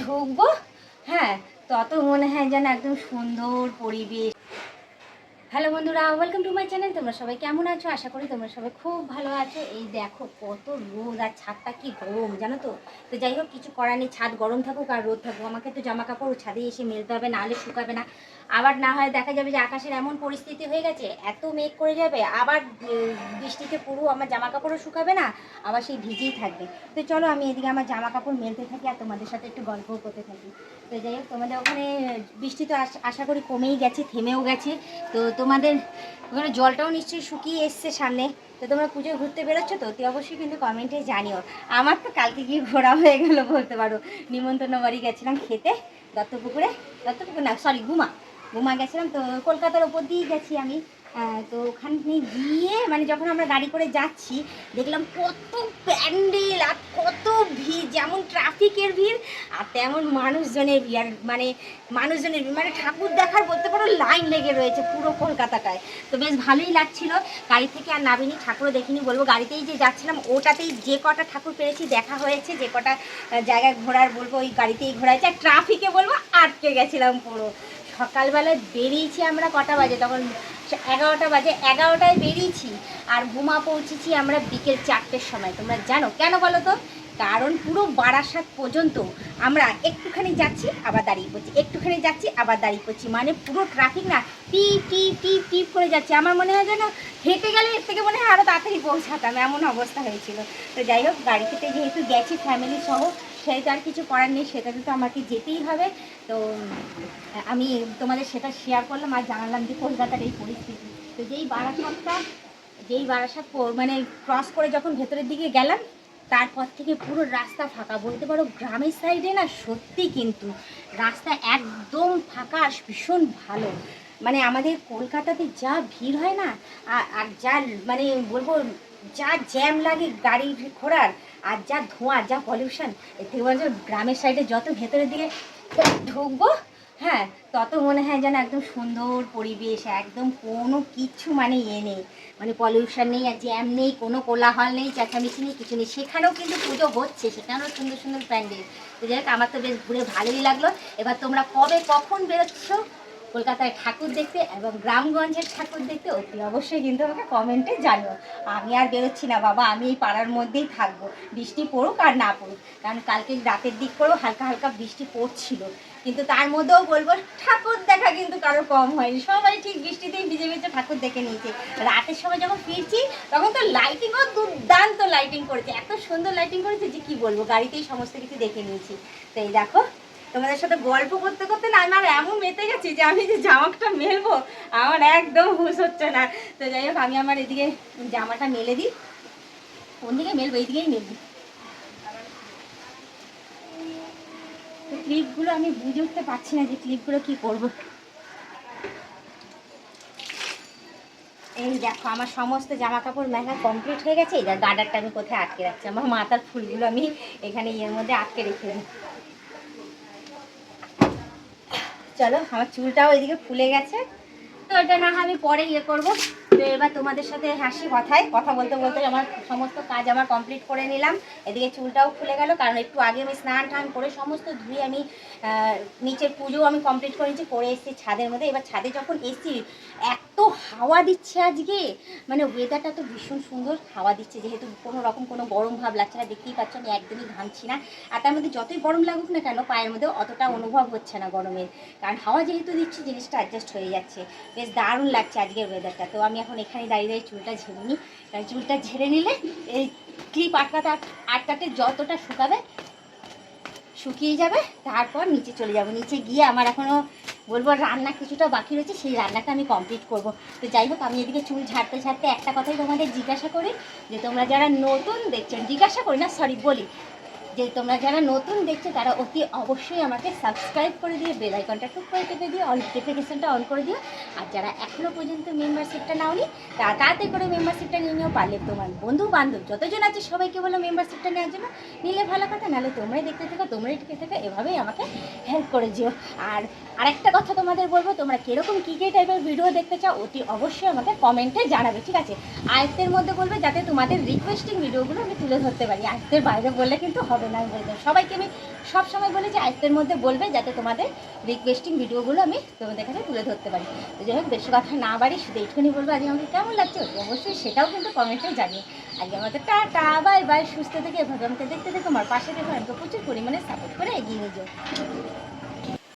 ঢুকবো। হ্যাঁ তত মনে হয় যেন একদম সুন্দর পরিবেশ। হ্যালো বন্ধুরা ওয়েলকাম টু মাই চ্যানেল তোমরা সবাই কেমন আছো? আশা করি তোমরা সবাই খুব ভালো আছো। এই দেখো কত রোদ আর ছাদটা কি গরম, জানো তো? তো যাই হোক, কিছু করার নেই, ছাদ গরম থাকুক আর রোদ থাকুক। আমাকে তো জামা কাপড় ছাদে এসে মেলতে হবে নাহলে শুকাবে না। আবার না হয় দেখা যাবে যে আকাশের এমন পরিস্থিতি হয়ে গেছে, এত মেঘ করে যাবে, আবার বৃষ্টিতে পুরো আমার জামা কাপড়ও শুকাবে না, আবার সেই ভিজেই থাকবে। তো চলো আমি এদিকে আমার জামা কাপড় মেলতে থাকি আর তোমাদের সাথে একটু গল্পও করতে থাকি। তো যাই হোক, তোমাদের ওখানে বৃষ্টি তো আশ- আশা করি কমেই গেছে, থেমেও গেছে। তো তোমাদের ওখানে জলটাও নিশ্চয়ই শুকিয়ে এসছে সামনে। তো তোমরা পুজো ঘুরতে বেরোচ্ছ তো, তুই অবশ্যই কিন্তু কমেন্টে জানিও। আমার তো কালকে গিয়ে ঘোরা হয়ে গেল বলতে পারো। নিমন্ত্রণ বাড়ি গেছিলাম খেতে, দত্তপুকুরে। দত্তপুকুর না সরি ঘুমা ঘুমা গেছিলাম তো, কলকাতার ওপর দিয়েই গেছি আমি। তো ওখানে গিয়ে মানে যখন আমরা গাড়ি করে যাচ্ছি, দেখলাম কত প্যান্ডেল আর ট্রাফিকের ভিড় আর তেমন মানুষজনের ভিড়। মানে মানুষজনের ভিড়। মানে ঠাকুর দেখার বলতে পারো লাইন লেগে রয়েছে পুরো কলকাতাটায়। তো বেশ ভালোই লাগছিল। গাড়ি থেকে আর নামিনি, ঠাকুরও দেখিনি বলব। গাড়িতেই যে যাচ্ছিলাম, ওটাতেই যে কটা ঠাকুর পেরেছি, দেখা হয়েছে। যে কটা জায়গায় ঘোরার বলব, ওই গাড়িতেই ঘোরাচ্ছে আর ট্রাফিকে বলব, আটকে গেছিলাম পুরো। সকালবেলায় বেরিয়েছি আমরা কটা বাজে? তখন এগারোটা বাজে। এগারোটায় বেরিয়েছি। আর ঘুমা পৌঁছেছি আমরা বিকেল চারটের সময়। তোমরা জানো কেন বলো তো? কারণ পুরো বারাসাত পর্যন্ত আমরা একটুখানি যাচ্ছি, আবার দাঁড়িয়ে পড়ছি। একটুখানি যাচ্ছি, আবার দাঁড়িয়ে পড়ছি। মানে পুরো ট্রাফিক না টিপ টিপ টিপ টিপ করে যাচ্ছে। আমার মনে হয় যেন হেঁটে গেলে এর থেকে মনে হয় আরও তাড়াতাড়ি পৌঁছাতাম, এমন অবস্থা হয়েছিল। তো যাই হোক গাড়িতে যেহেতু গেছি ফ্যামিলি সহ, সেটা আর কিছু করার নেই সেটাতে তো আমাকে যেতেই হবে। তো, আমি তোমাদের সেটা শেয়ার করলাম আর জানালাম যে কলকাতার এই পরিস্থিতি। তো যেই বারাসাতটা যেই বারাসাত মানে ক্রস করে যখন ভেতরের দিকে গেলাম, তারপর থেকে পুরো রাস্তা ফাঁকা। বলতে পারো গ্রামের সাইডে না সত্যি কিন্তু রাস্তা একদম ফাঁকা আর ভীষণ ভালো। মানে আমাদের কলকাতাতে যা ভিড় হয় না আর আর যা মানে বলব যা জ্যাম লাগে গাড়ি ঘোড়ার, আর যা ধোঁয়া, যা পলিউশন এর থেকে বলছো গ্রামের সাইডে যত ভেতরের দিকে ঢুকবো হ্যাঁ তত মনে হয় যেন একদম সুন্দর পরিবেশ, একদম কোনো কিচ্ছু মানে ইয়ে নেই। মানে পলিউশন নেই, আর জ্যাম নেই, কোনো কোলাহল নেই, চেঁচামেচি নেই, কিছু নেই। সেখানেও কিন্তু পুজো হচ্ছে, সেখানেও সুন্দর সুন্দর প্যান্ডেল। তো যাই আমার তো বেশ ঘুরে ভালোই লাগল। এবার তোমরা কবে কখন বেরোচ্ছ? কলকাতায় ঠাকুর দেখতে এবং গ্রামগঞ্জের ঠাকুর দেখতে, অতি অবশ্যই কিন্তু আমাকে কমেন্টে জানিও। আমি আর বেরোচ্ছি না বাবা, আমি এই পাড়ার মধ্যেই থাকব। বৃষ্টি পড়ুক আর না পড়ুক। কারণ কালকে রাতের দিক করেও হালকা হালকা বৃষ্টি পড়ছিল। কিন্তু তার মধ্যেও বলব, ঠাকুর দেখা কিন্তু কারও কম হয়নি। সবাই ঠিক বৃষ্টিতেই ভিজে ভিজে ঠাকুর দেখে নিয়েছে। রাতের সময় যখন ফিরছি, তখন তো লাইটিংও দুর্দান্ত লাইটিং করেছে। এত সুন্দর লাইটিং করেছে যে কি বলব, গাড়িতেই সমস্ত কিছু দেখে নিয়েছি। তো এই দেখো, তোমাদের সাথে গল্প করতে করতে না আমার এমন মেতে গেছি যে আমি যে জামাটা মেলবো, আমার একদম হুশ হচ্ছে না। তো যাই হোক, আমি আমার এদিকে জামাটা মেলে দিই। কোন দিকে মেলবো? এইদিকেই মেলবো। তো ক্লিপগুলো আমি বুঝে উঠতে পারছি না যে ক্লিপগুলো কি করব। এই দেখো, আমার সমস্ত জামা কাপড় মেলা কমপ্লিট হয়ে গেছে। এই গার্ডারটা আমি কোথায় আটকে রাখছি? আমার মাথার ফুলগুলো আমি এখানে ইয়ের মধ্যে আটকে রেখে দিই। চলো, আমার চুলটাও এদিকে ফুলে গেছে। তো এটা না আমি পরে ইয়ে করব। তো এবার তোমাদের সাথে হাসি কথায়, কথা বলতে বলতে আমার সমস্ত কাজ আমার কমপ্লিট করে নিলাম। এদিকে চুলটাও খুলে গেল, কারণ একটু আগে আমি স্নান টান করে সমস্ত ধুয়ে আমি নিচের পুজো আমি কমপ্লিট করে নিচ্ছি করে এসেছি ছাদের মধ্যে। এবার ছাদে যখন এসেছি এত হাওয়া দিচ্ছে আজকে। মানে ওয়েদারটা তো ভীষণ সুন্দর হাওয়া দিচ্ছে, যেহেতু কোনো রকম কোনো গরম ভাব লাগছে না, দেখতেই পাচ্ছ আমি একদমই ঘামছি না। আর তার মধ্যে যতই গরম লাগুক না কেন, পায়ের মধ্যে অতটা অনুভব হচ্ছে না গরমের। কারণ হাওয়া যেহেতু দিচ্ছে, জিনিসটা অ্যাডজাস্ট হয়ে যাচ্ছে। বেশ দারুণ লাগছে আজকের ওয়েদারটা তো আমি এখন এখানে দাঁড়িয়ে দাঁড়িয়ে চুলটা ঝেড়ে নিই। কারণ চুলটা ঝেড়ে নিলে এই ক্লিপ আটকাতে আটকাতে যতটা শুকাবে, শুকিয়ে যাবে, তারপর নিচে চলে যাব। নিচে গিয়ে আমার এখনও বলব রান্না কিছুটা বাকি রয়েছে, সেই রান্নাটা আমি কমপ্লিট করব। তো যাই হোক, আমি এদিকে চুল ঝাড়তে ঝাড়তে একটা কথাই তোমাদের জিজ্ঞাসা করি, যে তোমরা যারা নতুন দেখছেন, জিজ্ঞাসা করি না সরি বলি। যে তোমরা যারা নতুন দেখছ, তারা অতি অবশ্যই আমাকে সাবস্ক্রাইব করে দিয়ে বেল আইকনটা টুক করে টিপে দিয়ে অল নোটিফিকেশনটা অন করে দিও। আর যারা এখনও পর্যন্ত মেম্বারশিপটা নাওনি তারা তাড়াতাড়ি করে মেম্বারশিপটা নিয়ে নিও, পারলে তোমার বন্ধু বান্ধব যতজন আছে, সবাইকে বলো মেম্বারশিপটা নেওয়ার জন্য। নিলে ভালো কথা নাহলে তোমরাই দেখতে থাকো, তোমরাই টিকে থাকো, এভাবেই আমাকে হেল্প করে যেও আর আরেকটা কথা তোমাদের বলব, তোমরা কীরকম কী কী টাইপের ভিডিও দেখতে চাও, অতি অবশ্যই আমাকে কমেন্টে জানাবে, ঠিক আছে? আয়ত্তের মধ্যে বলবে, যাতে তোমাদের রিকোয়েস্টিং ভিডিওগুলো আমি তুলে ধরতে পারি। আয়ত্তের বাইরে বললে কিন্তু হবে হবে না আমি বলে সবাইকে আমি সবসময় বলি যে আয়ত্তের মধ্যে বলবে যাতে তোমাদের রিকোয়েস্টিং ভিডিওগুলো আমি তোমাদের কাছে তুলে ধরতে পারি। তো যাই হোক, বেশি কথা না বাড়ি শুধু এইটুকুনি বলব, আজকে আমাকে কেমন লাগছে? অবশ্যই সেটাও কিন্তু কমেন্টে জানিয়ে আজকে আমাদের টাটা বাই বাই সুস্থ থেকে এভাবে আমাকে দেখতে দেখো, আমার পাশে দেখো, আমাকে প্রচুর পরিমাণে সাপোর্ট করে এগিয়ে নিয়ে যাও।